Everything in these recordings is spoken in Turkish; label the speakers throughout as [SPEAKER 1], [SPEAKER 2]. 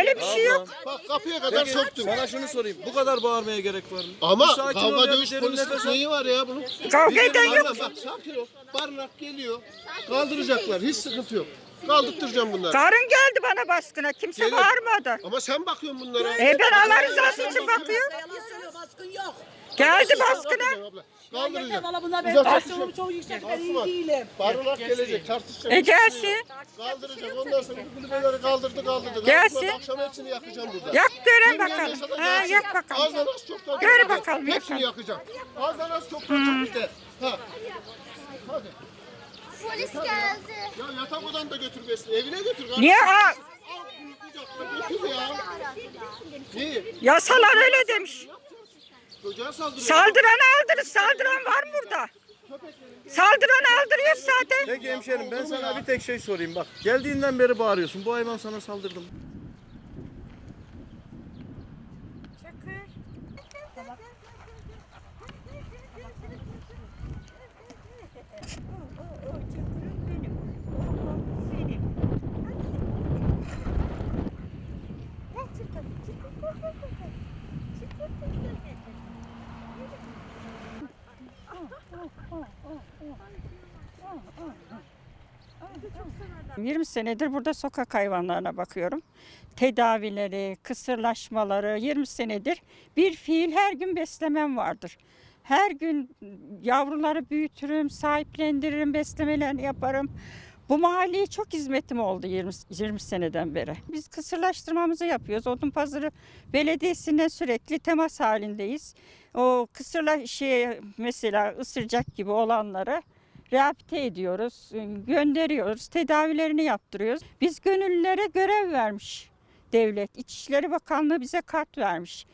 [SPEAKER 1] Öyle bir şey yok.
[SPEAKER 2] Bak kapıya kadar
[SPEAKER 3] Peki,
[SPEAKER 2] soktum.
[SPEAKER 3] Sana şunu sorayım. Bu kadar bağırmaya gerek var mı?
[SPEAKER 2] Ama kavga dövüş polis neyi var ya bunun?
[SPEAKER 1] Kavga eden yok.
[SPEAKER 2] Bak sakin ol. Barınak geliyor. Kaldıracaklar. Hiç sıkıntı yok. Kaldırtacağım bunları.
[SPEAKER 1] Karın geldi bana baskına. Kimse
[SPEAKER 2] Gelir.
[SPEAKER 1] bağırmadı.
[SPEAKER 2] Ama sen bakıyorsun bunlara.
[SPEAKER 1] E ben Allah rızası için bakıyorum.
[SPEAKER 4] Yalan söylüyor baskın yok.
[SPEAKER 1] Geldi baskına.
[SPEAKER 2] Kaldıracağım.
[SPEAKER 4] valla bunlar benim
[SPEAKER 2] Uzak
[SPEAKER 4] tansiyonum çok yüksek. Ben iyi değilim.
[SPEAKER 2] Barınak gelecek. Tartışacak.
[SPEAKER 1] E gelsin.
[SPEAKER 2] Kaldıracak. Ondan sonra bu kulübeleri kaldırdı kaldırdı.
[SPEAKER 1] Gelsin.
[SPEAKER 2] Akşam hepsini yakacağım burada.
[SPEAKER 1] Yak gören bakalım. Ha, yak bakalım.
[SPEAKER 2] Azdan az çoktan
[SPEAKER 1] Gör bakalım,
[SPEAKER 2] Hepsini yakacağım. Azdan az çoktan çok biter. Ha. Hadi.
[SPEAKER 5] Polis geldi.
[SPEAKER 2] Ya yatak odan da götür besle. Evine götür. kardeşim.
[SPEAKER 1] Niye?
[SPEAKER 2] Kucakla götür ya. Neyi?
[SPEAKER 1] yasalar öyle demiş.
[SPEAKER 2] Çocuğa saldırıyor.
[SPEAKER 1] Saldıranı aldırır. Saldıran var mı burada? Saldıranı aldırıyor zaten.
[SPEAKER 3] Peki hemşerim ben sana bir tek şey sorayım bak. Geldiğinden beri bağırıyorsun. Bu hayvan sana saldırdı mı?
[SPEAKER 1] 20 senedir burada sokak hayvanlarına bakıyorum. Tedavileri, kısırlaşmaları 20 senedir bir fiil her gün beslemem vardır. Her gün yavruları büyütürüm, sahiplendiririm, beslemelerini yaparım. Bu mahalleye çok hizmetim oldu 20, 20 seneden beri. Biz kısırlaştırmamızı yapıyoruz. Odun Pazarı Belediyesi'ne sürekli temas halindeyiz. O kısırla şey mesela ısıracak gibi olanları rehabilite ediyoruz, gönderiyoruz, tedavilerini yaptırıyoruz. Biz gönüllülere görev vermiş devlet. İçişleri Bakanlığı bize kart vermiş.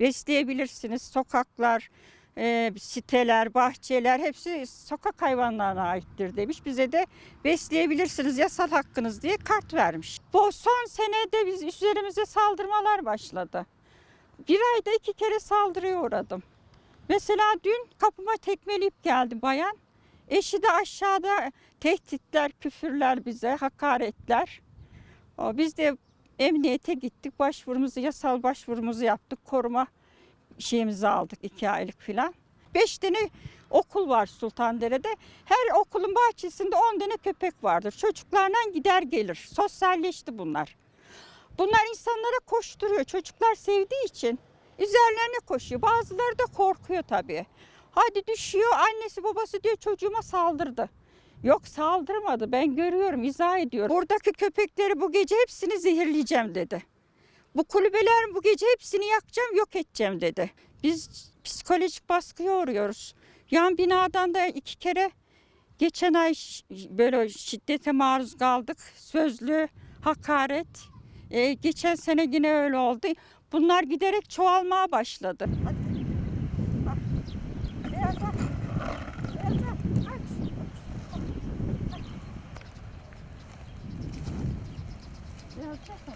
[SPEAKER 1] Besleyebilirsiniz sokaklar, e, siteler, bahçeler hepsi sokak hayvanlarına aittir demiş. Bize de besleyebilirsiniz yasal hakkınız diye kart vermiş. Bu son senede biz üzerimize saldırmalar başladı. Bir ayda iki kere saldırıya uğradım. Mesela dün kapıma tekmeleyip geldi bayan. Eşi de aşağıda tehditler, küfürler bize, hakaretler. Biz de emniyete gittik, başvurumuzu, yasal başvurumuzu yaptık, koruma şeyimizi aldık iki aylık filan. Beş tane okul var Sultandere'de. Her okulun bahçesinde on tane köpek vardır. Çocuklarla gider gelir. Sosyalleşti bunlar. Bunlar insanlara koşturuyor. Çocuklar sevdiği için üzerlerine koşuyor. Bazıları da korkuyor tabii. Hadi düşüyor annesi babası diyor çocuğuma saldırdı. Yok saldırmadı ben görüyorum izah ediyorum. Buradaki köpekleri bu gece hepsini zehirleyeceğim dedi. Bu kulübelerin bu gece hepsini yakacağım yok edeceğim dedi. Biz psikolojik baskıya uğruyoruz. Yan binadan da iki kere geçen ay böyle şiddete maruz kaldık. Sözlü hakaret. Ee, geçen sene yine öyle oldu. Bunlar giderek çoğalmaya başladı. Czechom.